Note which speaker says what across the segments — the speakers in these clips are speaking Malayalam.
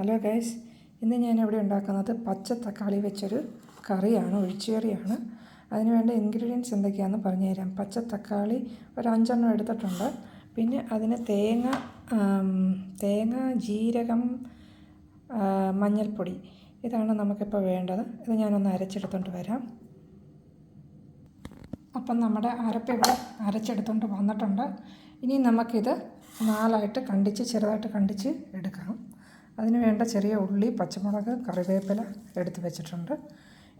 Speaker 1: ഹലോ ഗൈസ് ഇന്ന് ഞാൻ ഇവിടെ ഉണ്ടാക്കുന്നത് പച്ച തക്കാളി വെച്ചൊരു കറിയാണ് ഒഴിച്ചുകറിയാണ്. അതിന് വേണ്ട ഇൻഗ്രീഡിയൻസ് എന്തൊക്കെയാണെന്ന് പറഞ്ഞുതരാം. പച്ച തക്കാളി ഒരു അഞ്ചെണ്ണം എടുത്തിട്ടുണ്ട്. പിന്നെ അതിന് തേങ്ങ തേങ്ങ ജീരകം മഞ്ഞൾപ്പൊടി. ഇതാണ് നമുക്കിപ്പോൾ വേണ്ടത്. ഇത് ഞാനൊന്ന് അരച്ചെടുത്തോണ്ട് വരാം. അപ്പം നമ്മുടെ അരപ്പ് ഇവിടെ അരച്ചെടുത്തോണ്ട് വന്നിട്ടുണ്ട്. ഇനി നമുക്കിത് നാലായിട്ട് കണ്ടിച്ച് ചെറുതായിട്ട് കണ്ടിച്ച് എടുക്കാം. അതിന് വേണ്ട ചെറിയ ഉള്ളി പച്ചമുളക് കറിവേപ്പില എടുത്ത് വെച്ചിട്ടുണ്ട്.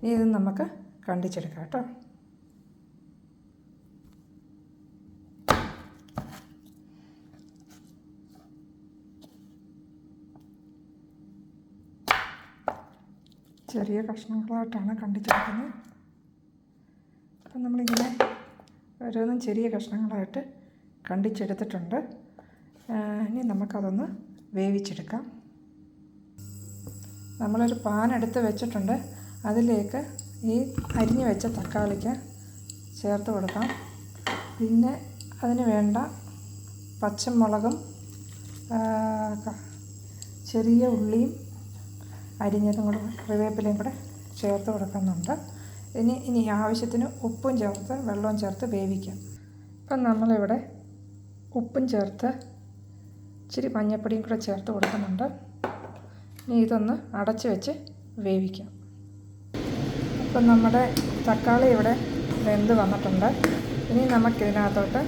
Speaker 1: ഇനി ഇത് നമുക്ക് കണ്ടിച്ചെടുക്കാം കേട്ടോ. ചെറിയ കഷ്ണങ്ങളായിട്ടാണ് കണ്ടിച്ചെടുക്കുന്നത്. അപ്പം നമ്മളിങ്ങനെ ഓരോന്നും ചെറിയ കഷ്ണങ്ങളായിട്ട് കണ്ടിച്ചെടുത്തിട്ടുണ്ട്. ഇനി നമുക്കതൊന്ന് വേവിച്ചെടുക്കാം. നമ്മളൊരു പാൻ എടുത്ത് വെച്ചിട്ടുണ്ട്. അതിലേക്ക് ഈ അരിഞ്ഞു വെച്ച തക്കാളിക്ക് ചേർത്ത് കൊടുക്കാം. പിന്നെ അതിന് വേണ്ട പച്ചമുളകും ചെറിയ ഉള്ളിയും അരിഞ്ഞതും കൂടെ കറിവേപ്പിലയും കൂടെ ചേർത്ത് കൊടുക്കുന്നുണ്ട്. ഇനി ഇനി ആവശ്യത്തിന് ഉപ്പും ചേർത്ത് വെള്ളവും ചേർത്ത് വേവിക്കാം. ഇപ്പം നമ്മളിവിടെ ഉപ്പും ചേർത്ത് ഇച്ചിരി മഞ്ഞപ്പൊടിയും കൂടെ ചേർത്ത് കൊടുക്കുന്നുണ്ട്. ഇനി ഇതൊന്ന് അടച്ച് വെച്ച് വേവിക്കാം. അപ്പം നമ്മുടെ തക്കാളി ഇവിടെ വെന്ത് വന്നിട്ടുണ്ട്. ഇനി നമുക്കിതിനകത്തോട്ട്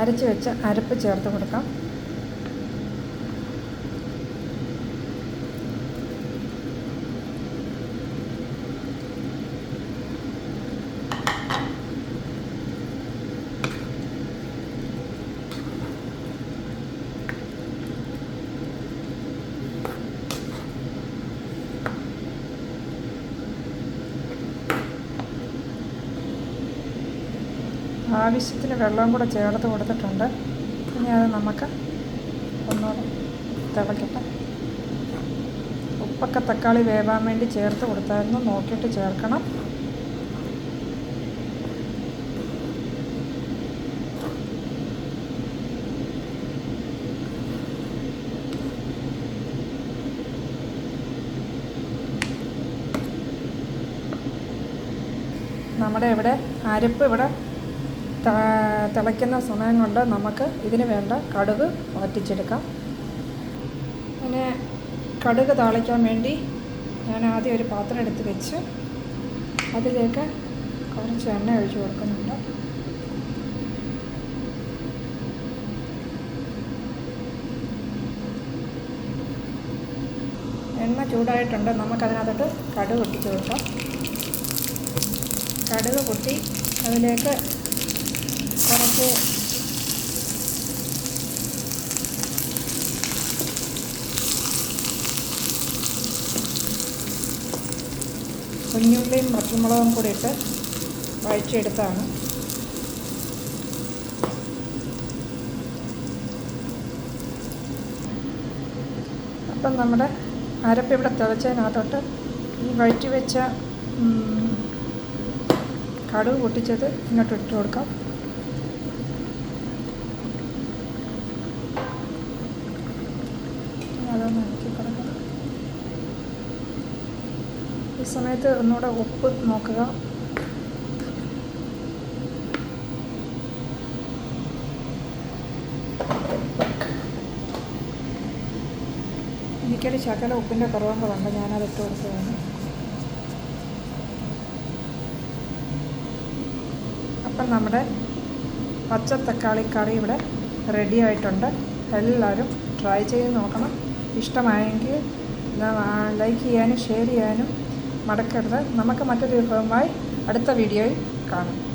Speaker 1: അരച്ച് വെച്ച് അരപ്പ് ചേർത്ത് കൊടുക്കാം. ആവശ്യത്തിന് വെള്ളം കൂടെ ചേർത്ത് കൊടുത്തിട്ടുണ്ട്. ഇനി അത് നമുക്ക് ഒന്നുകൂടെ തിളക്കട്ടെ. ഉപ്പൊക്കെ തക്കാളി വേവാൻ വേണ്ടി ചേർത്ത് കൊടുത്തായിരുന്നു. നോക്കിയിട്ട് ചേർക്കണം. നമ്മുടെ ഇവിടെ അരപ്പ് ഇവിടെ തിളയ്ക്കുന്ന സമയം കൊണ്ട് നമുക്ക് ഇതിന് വേണ്ട കടുക് വറ്റിച്ചെടുക്കാം. പിന്നെ കടുക് താളിക്കാൻ വേണ്ടി ഞാൻ ആദ്യം ഒരു പാത്രം എടുത്ത് വെച്ച് അതിലേക്ക് കുറച്ച് എണ്ണ ഒഴിച്ചു കൊടുക്കുന്നുണ്ട്. എണ്ണ ചൂടായിട്ടുണ്ട്. നമുക്കതിനകത്തോട്ട് കടുക് പൊട്ടിച്ച് കൊടുക്കാം. കടുക് പൊട്ടി അതിലേക്ക് കുറച്ച് കുഞ്ഞുള്ളിയും പച്ചമുളകും കൂടി ഇട്ട് വായിച്ചെടുത്താണ് അപ്പം നമ്മുടെ അരപ്പ് ഇവിടെ തിളച്ചതിനകത്തോട്ട് ഈ വഴറ്റി വെച്ച കടുക് പൊട്ടിച്ചത് ഇങ്ങോട്ട് ഇട്ട് കൊടുക്കാം. ഈ സമയത്ത് ഒന്നുകൂടെ ഉപ്പ് നോക്കുക. എനിക്കൊരു ശകല ഉപ്പിന്റെ കുറവുകളുണ്ട് ഞാനത് ഇട്ട് കൊടുത്തതാണ്. അപ്പം നമ്മുടെ പച്ച തക്കാളി കറി ഇവിടെ റെഡി ആയിട്ടുണ്ട്. എല്ലാവരും ട്രൈ ചെയ്ത് നോക്കണം. ഇഷ്ടമായെങ്കിൽ ലൈക്ക് ചെയ്യാനും ഷെയർ ചെയ്യാനും മടക്കരുത്. നമുക്ക് മറ്റൊരു വിഭവമായി അടുത്ത വീഡിയോയിൽ കാണാം.